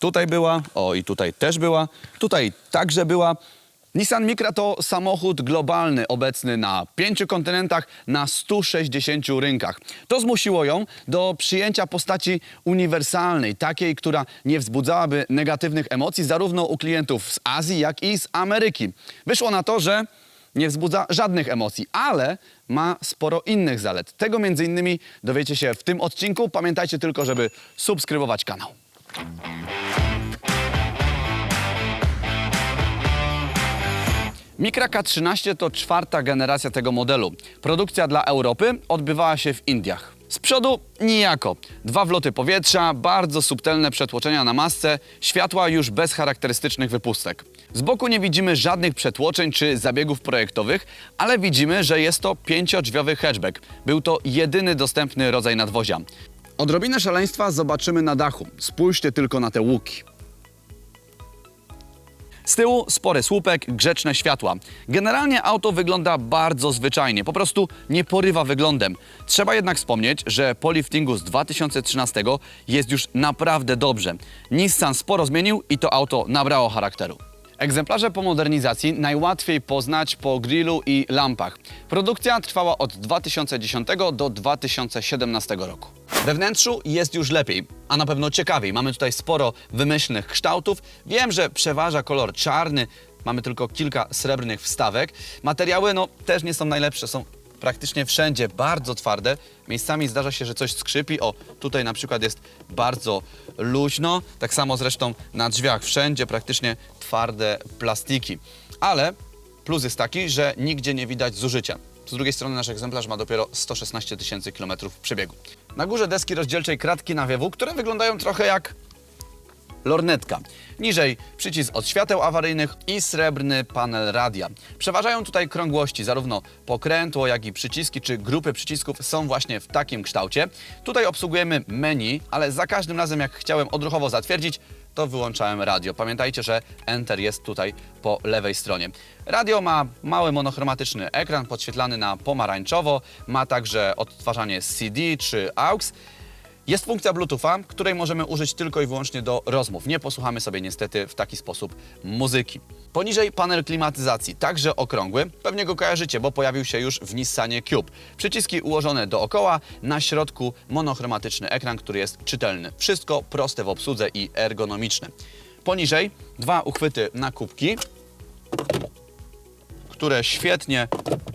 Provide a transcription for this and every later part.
Tutaj była, o i tutaj też była, tutaj także była. Nissan Micra to samochód globalny, obecny na pięciu kontynentach, na 160 rynkach. To zmusiło ją do przyjęcia postaci uniwersalnej, takiej, która nie wzbudzałaby negatywnych emocji zarówno u klientów z Azji, jak i z Ameryki. Wyszło na to, że nie wzbudza żadnych emocji, ale ma sporo innych zalet. Tego między innymi dowiecie się w tym odcinku. Pamiętajcie tylko, żeby subskrybować kanał. Micra K13 to czwarta generacja tego modelu. Produkcja dla Europy odbywała się w Indiach. Z przodu nijako. Dwa wloty powietrza, bardzo subtelne przetłoczenia na masce, światła już bez charakterystycznych wypustek. Z boku nie widzimy żadnych przetłoczeń czy zabiegów projektowych, ale widzimy, że jest to pięciodrzwiowy hatchback. Był to jedyny dostępny rodzaj nadwozia. Odrobinę szaleństwa zobaczymy na dachu. Spójrzcie tylko na te łuki. Z tyłu spory słupek, grzeczne światła. Generalnie auto wygląda bardzo zwyczajnie, po prostu nie porywa wyglądem. Trzeba jednak wspomnieć, że po liftingu z 2013 jest już naprawdę dobrze. Nissan sporo zmienił i to auto nabrało charakteru. Egzemplarze po modernizacji najłatwiej poznać po grillu i lampach. Produkcja trwała od 2010 do 2017 roku. We wnętrzu jest już lepiej, a na pewno ciekawiej. Mamy tutaj sporo wymyślnych kształtów. Wiem, że przeważa kolor czarny, mamy tylko kilka srebrnych wstawek. Materiały no też nie są najlepsze, są praktycznie wszędzie bardzo twarde. Miejscami zdarza się, że coś skrzypi. O, tutaj na przykład jest bardzo luźno. Tak samo zresztą na drzwiach. Wszędzie praktycznie twarde plastiki. Ale plus jest taki, że nigdzie nie widać zużycia. Z drugiej strony nasz egzemplarz ma dopiero 116 tysięcy kilometrów przebiegu. Na górze deski rozdzielczej kratki nawiewu, które wyglądają trochę jak lornetka. Niżej przycisk od świateł awaryjnych i srebrny panel radia. Przeważają tutaj krągłości, zarówno pokrętło, jak i przyciski czy grupy przycisków są właśnie w takim kształcie. Tutaj obsługujemy menu, ale za każdym razem jak chciałem odruchowo zatwierdzić, to wyłączałem radio. Pamiętajcie, że Enter jest tutaj po lewej stronie. Radio ma mały monochromatyczny ekran podświetlany na pomarańczowo, ma także odtwarzanie CD czy AUX. Jest funkcja Bluetootha, której możemy użyć tylko i wyłącznie do rozmów. Nie posłuchamy sobie niestety w taki sposób muzyki. Poniżej panel klimatyzacji, także okrągły. Pewnie go kojarzycie, bo pojawił się już w Nissanie Cube. Przyciski ułożone dookoła, na środku monochromatyczny ekran, który jest czytelny. Wszystko proste w obsłudze i ergonomiczne. Poniżej dwa uchwyty na kubki, które świetnie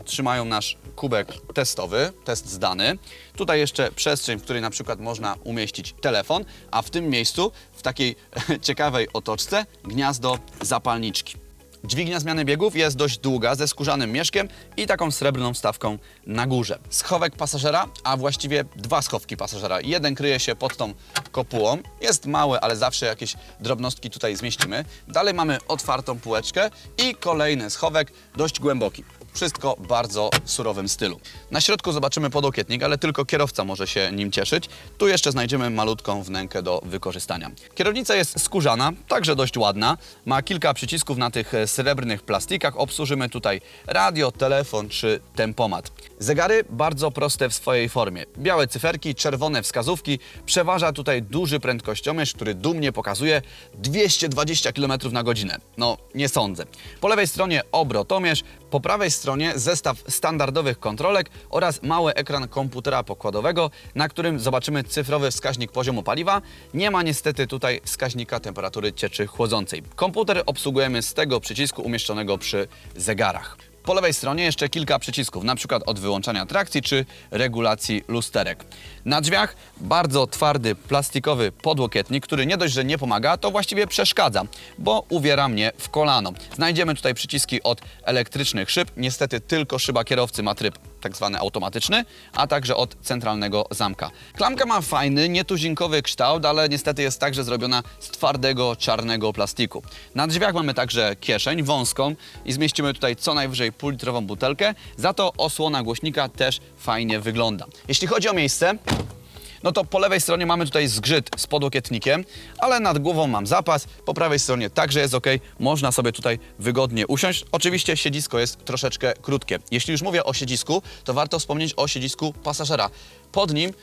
trzymają nasz kubek testowy, test zdany. Tutaj jeszcze przestrzeń, w której na przykład można umieścić telefon, a w tym miejscu, w takiej ciekawej otoczce, gniazdo zapalniczki. Dźwignia zmiany biegów jest dość długa, ze skórzanym mieszkiem i taką srebrną wstawką na górze. Schowek pasażera, a właściwie dwa schowki pasażera. Jeden kryje się pod tą kopułą, jest mały, ale zawsze jakieś drobnostki tutaj zmieścimy. Dalej mamy otwartą półeczkę i kolejny schowek, dość głęboki. Wszystko bardzo w surowym stylu. Na środku zobaczymy podokietnik, ale tylko kierowca może się nim cieszyć. Tu jeszcze znajdziemy malutką wnękę do wykorzystania. Kierownica jest skórzana, także dość ładna. Ma kilka przycisków na tych e, srebrnych plastikach. Obsłużymy tutaj radio, telefon czy tempomat. Zegary bardzo proste w swojej formie. Białe cyferki, czerwone wskazówki. Przeważa tutaj duży prędkościomierz, który dumnie pokazuje 220 km na godzinę. No, nie sądzę. Po lewej stronie obrotomierz, po prawej stronie zestaw standardowych kontrolek oraz mały ekran komputera pokładowego, na którym zobaczymy cyfrowy wskaźnik poziomu paliwa. Nie ma niestety tutaj wskaźnika temperatury cieczy chłodzącej. Komputer obsługujemy z tego przycisku umieszczonego przy zegarach. Po lewej stronie jeszcze kilka przycisków, przykład od wyłączania trakcji czy regulacji lusterek. Na drzwiach bardzo twardy plastikowy podłokietnik, który nie dość, że nie pomaga, to właściwie przeszkadza, bo uwiera mnie w kolano. Znajdziemy tutaj przyciski od elektrycznych szyb, niestety tylko szyba kierowcy ma tryb tak zwany automatyczny, a także od centralnego zamka. Klamka ma fajny, nietuzinkowy kształt, ale niestety jest także zrobiona z twardego, czarnego plastiku. Na drzwiach mamy także kieszeń wąską i zmieścimy tutaj co najwyżej półlitrową butelkę, za to osłona głośnika też fajnie wygląda. Jeśli chodzi o miejsce, no to po lewej stronie mamy tutaj zgrzyt z podłokietnikiem, ale nad głową mam zapas, po prawej stronie także jest ok, można sobie tutaj wygodnie usiąść. Oczywiście siedzisko jest troszeczkę krótkie. Jeśli już mówię o siedzisku, to warto wspomnieć o siedzisku pasażera. Pod nim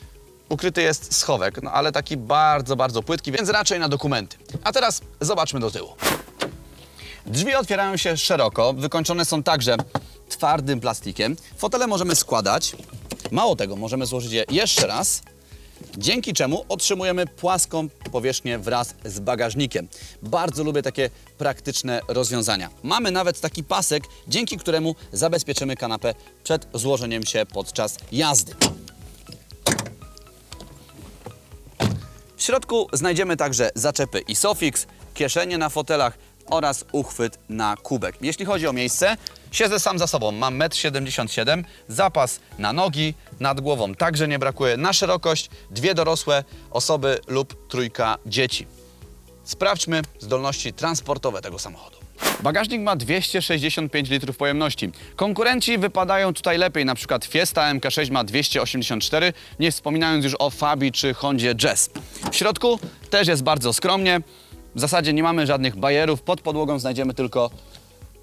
ukryty jest schowek, no ale taki bardzo, bardzo płytki, więc raczej na dokumenty. A teraz zobaczmy do tyłu. Drzwi otwierają się szeroko, wykończone są także twardym plastikiem. Fotele możemy składać. Mało tego, możemy złożyć je jeszcze raz, dzięki czemu otrzymujemy płaską powierzchnię wraz z bagażnikiem. Bardzo lubię takie praktyczne rozwiązania. Mamy nawet taki pasek, dzięki któremu zabezpieczymy kanapę przed złożeniem się podczas jazdy. W środku znajdziemy także zaczepy Isofix, kieszenie na fotelach oraz uchwyt na kubek. Jeśli chodzi o miejsce, siedzę sam za sobą. Mam 1,77 m, zapas na nogi, nad głową także nie brakuje na szerokość, dwie dorosłe osoby lub trójka dzieci. Sprawdźmy zdolności transportowe tego samochodu. Bagażnik ma 265 litrów pojemności. Konkurenci wypadają tutaj lepiej, na przykład Fiesta MK6 ma 284, nie wspominając już o Fabii czy Hondzie Jazz. W środku też jest bardzo skromnie. W zasadzie nie mamy żadnych bajerów, pod podłogą znajdziemy tylko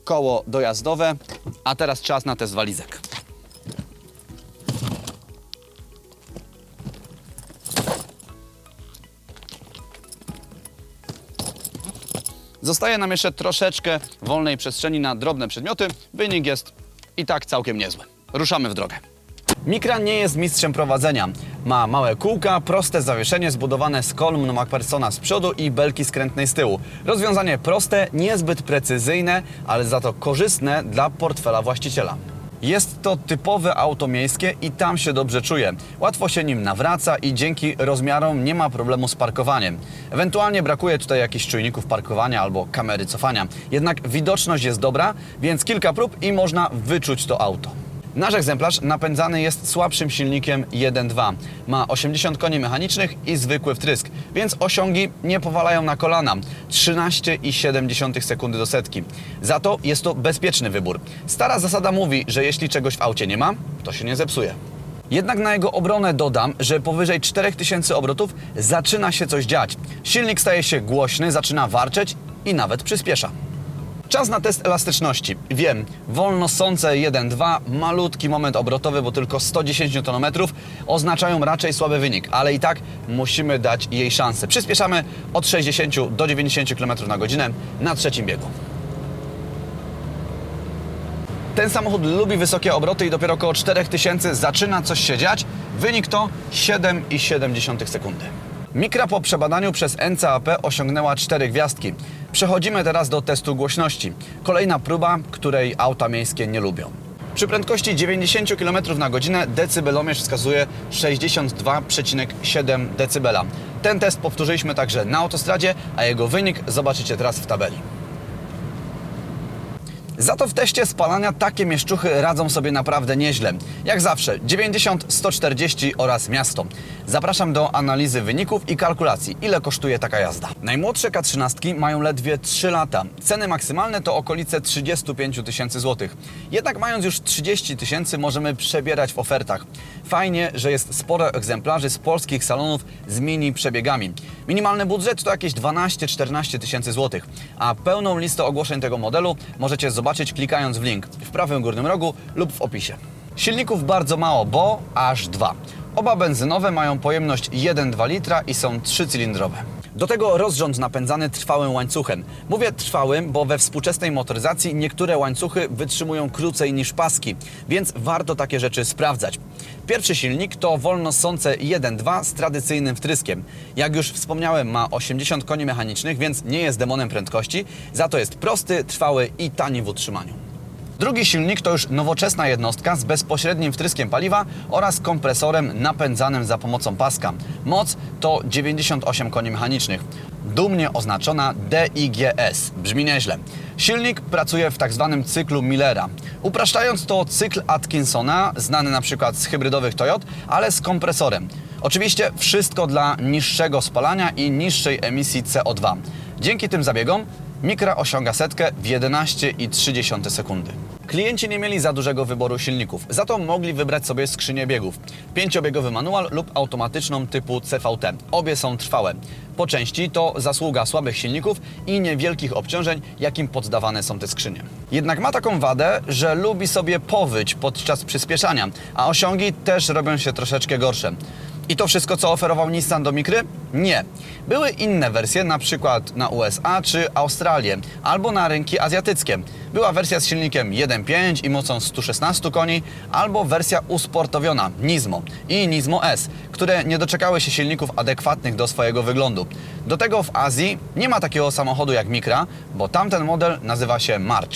koło dojazdowe. A teraz czas na test walizek. Zostaje nam jeszcze troszeczkę wolnej przestrzeni na drobne przedmioty. Wynik jest i tak całkiem niezły. Ruszamy w drogę. Mikra nie jest mistrzem prowadzenia. Ma małe kółka, proste zawieszenie zbudowane z kolumn MacPhersona z przodu i belki skrętnej z tyłu. Rozwiązanie proste, niezbyt precyzyjne, ale za to korzystne dla portfela właściciela. Jest to typowe auto miejskie i tam się dobrze czuje. Łatwo się nim nawraca i dzięki rozmiarom nie ma problemu z parkowaniem. Ewentualnie brakuje tutaj jakichś czujników parkowania albo kamery cofania. Jednak widoczność jest dobra, więc kilka prób i można wyczuć to auto. Nasz egzemplarz napędzany jest słabszym silnikiem 1.2. Ma 80 koni mechanicznych i zwykły wtrysk, więc osiągi nie powalają na kolana. 13,7 sekundy do setki. Za to jest to bezpieczny wybór. Stara zasada mówi, że jeśli czegoś w aucie nie ma, to się nie zepsuje. Jednak na jego obronę dodam, że powyżej 4000 obrotów zaczyna się coś dziać. Silnik staje się głośny, zaczyna warczeć i nawet przyspiesza. Czas na test elastyczności. Wiem, wolno sące 1-2, malutki moment obrotowy, bo tylko 110 Nm oznaczają raczej słaby wynik, ale i tak musimy dać jej szansę. Przyspieszamy od 60 do 90 km na godzinę na trzecim biegu. Ten samochód lubi wysokie obroty i dopiero około 4000 zaczyna coś się dziać. Wynik to 7,7 sekundy. Mikra po przebadaniu przez NCAP osiągnęła 4 gwiazdki. Przechodzimy teraz do testu głośności. Kolejna próba, której auta miejskie nie lubią. Przy prędkości 90 km na godzinę decybelomierz wskazuje 62,7 dB. Ten test powtórzyliśmy także na autostradzie, a jego wynik zobaczycie teraz w tabeli. Za to w teście spalania takie mieszczuchy radzą sobie naprawdę nieźle. Jak zawsze 90, 140 oraz miasto. Zapraszam do analizy wyników i kalkulacji, ile kosztuje taka jazda. Najmłodsze K13 mają ledwie 3 lata. Ceny maksymalne to okolice 35 tysięcy złotych. Jednak mając już 30 tysięcy możemy przebierać w ofertach. Fajnie, że jest sporo egzemplarzy z polskich salonów z mini przebiegami. Minimalny budżet to jakieś 12-14 tysięcy złotych, a pełną listę ogłoszeń tego modelu możecie zobaczyć klikając w link w prawym górnym rogu lub w opisie. Silników bardzo mało, bo aż dwa. Oba benzynowe mają pojemność 1,2 litra i są trzycylindrowe. Do tego rozrząd napędzany trwałym łańcuchem. Mówię trwałym, bo we współczesnej motoryzacji niektóre łańcuchy wytrzymują krócej niż paski, więc warto takie rzeczy sprawdzać. Pierwszy silnik to wolno sące 1.2 z tradycyjnym wtryskiem. Jak już wspomniałem, ma 80 koni mechanicznych, więc nie jest demonem prędkości, za to jest prosty, trwały i tani w utrzymaniu. Drugi silnik to już nowoczesna jednostka z bezpośrednim wtryskiem paliwa oraz kompresorem napędzanym za pomocą paska. Moc to 98 koni mechanicznych. Dumnie oznaczona DIGS. Brzmi nieźle. Silnik pracuje w tak zwanym cyklu Millera. Upraszczając to cykl Atkinsona, znany na przykład z hybrydowych Toyot, ale z kompresorem. Oczywiście wszystko dla niższego spalania i niższej emisji CO2. Dzięki tym zabiegom Mikra osiąga setkę w 11,3 sekundy. Klienci nie mieli za dużego wyboru silników, za to mogli wybrać sobie skrzynię biegów. Pięciobiegowy manual lub automatyczną typu CVT. Obie są trwałe. Po części to zasługa słabych silników i niewielkich obciążeń, jakim poddawane są te skrzynie. Jednak ma taką wadę, że lubi sobie powyć podczas przyspieszania, a osiągi też robią się troszeczkę gorsze. I to wszystko, co oferował Nissan do Mikry? Nie. Były inne wersje, na przykład na USA czy Australię, albo na rynki azjatyckie. Była wersja z silnikiem 1.5 i mocą 116 koni, albo wersja usportowiona Nismo i Nismo S, które nie doczekały się silników adekwatnych do swojego wyglądu. Do tego w Azji nie ma takiego samochodu jak Micra, bo tamten model nazywa się March.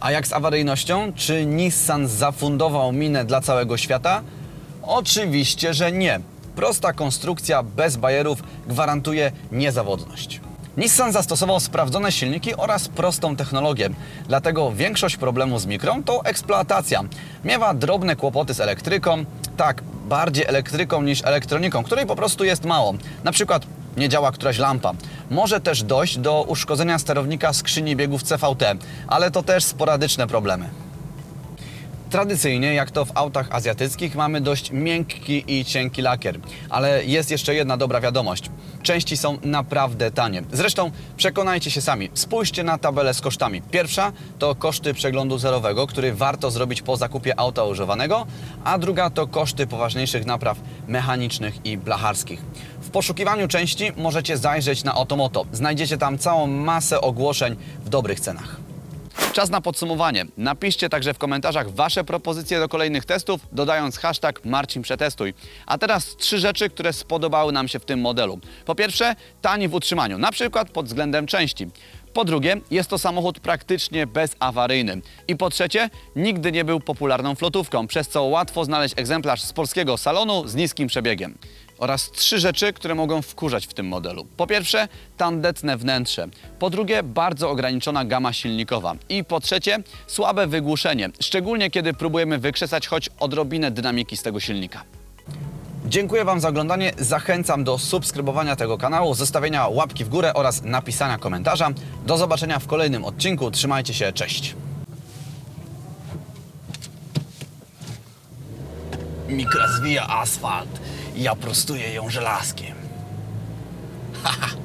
A jak z awaryjnością? Czy Nissan zafundował minę dla całego świata? Oczywiście, że nie. Prosta konstrukcja bez bajerów gwarantuje niezawodność. Nissan zastosował sprawdzone silniki oraz prostą technologię, dlatego większość problemów z mikrą to eksploatacja. Miewa drobne kłopoty z elektryką, tak, bardziej elektryką niż elektroniką, której po prostu jest mało. Na przykład nie działa któraś lampa. Może też dojść do uszkodzenia sterownika skrzyni biegów CVT, ale to też sporadyczne problemy. Tradycyjnie, jak to w autach azjatyckich, mamy dość miękki i cienki lakier. Ale jest jeszcze jedna dobra wiadomość. Części są naprawdę tanie. Zresztą przekonajcie się sami. Spójrzcie na tabelę z kosztami. Pierwsza to koszty przeglądu zerowego, który warto zrobić po zakupie auta używanego, a druga to koszty poważniejszych napraw mechanicznych i blacharskich. W poszukiwaniu części możecie zajrzeć na Otomoto. Znajdziecie tam całą masę ogłoszeń w dobrych cenach. Czas na podsumowanie. Napiszcie także w komentarzach Wasze propozycje do kolejnych testów, dodając hashtag Marcin Przetestuj. A teraz trzy rzeczy, które spodobały nam się w tym modelu. Po pierwsze, tani w utrzymaniu, na przykład pod względem części. Po drugie, jest to samochód praktycznie bezawaryjny. I po trzecie, nigdy nie był popularną flotówką, przez co łatwo znaleźć egzemplarz z polskiego salonu z niskim przebiegiem. Oraz trzy rzeczy, które mogą wkurzać w tym modelu. Po pierwsze, tandetne wnętrze. Po drugie, bardzo ograniczona gama silnikowa. I po trzecie, słabe wygłuszenie, szczególnie kiedy próbujemy wykrzesać choć odrobinę dynamiki z tego silnika. Dziękuję Wam za oglądanie. Zachęcam do subskrybowania tego kanału, zostawienia łapki w górę oraz napisania komentarza. Do zobaczenia w kolejnym odcinku. Trzymajcie się, cześć. Mikra zwija asfalt. Ja prostuję ją żelazkiem.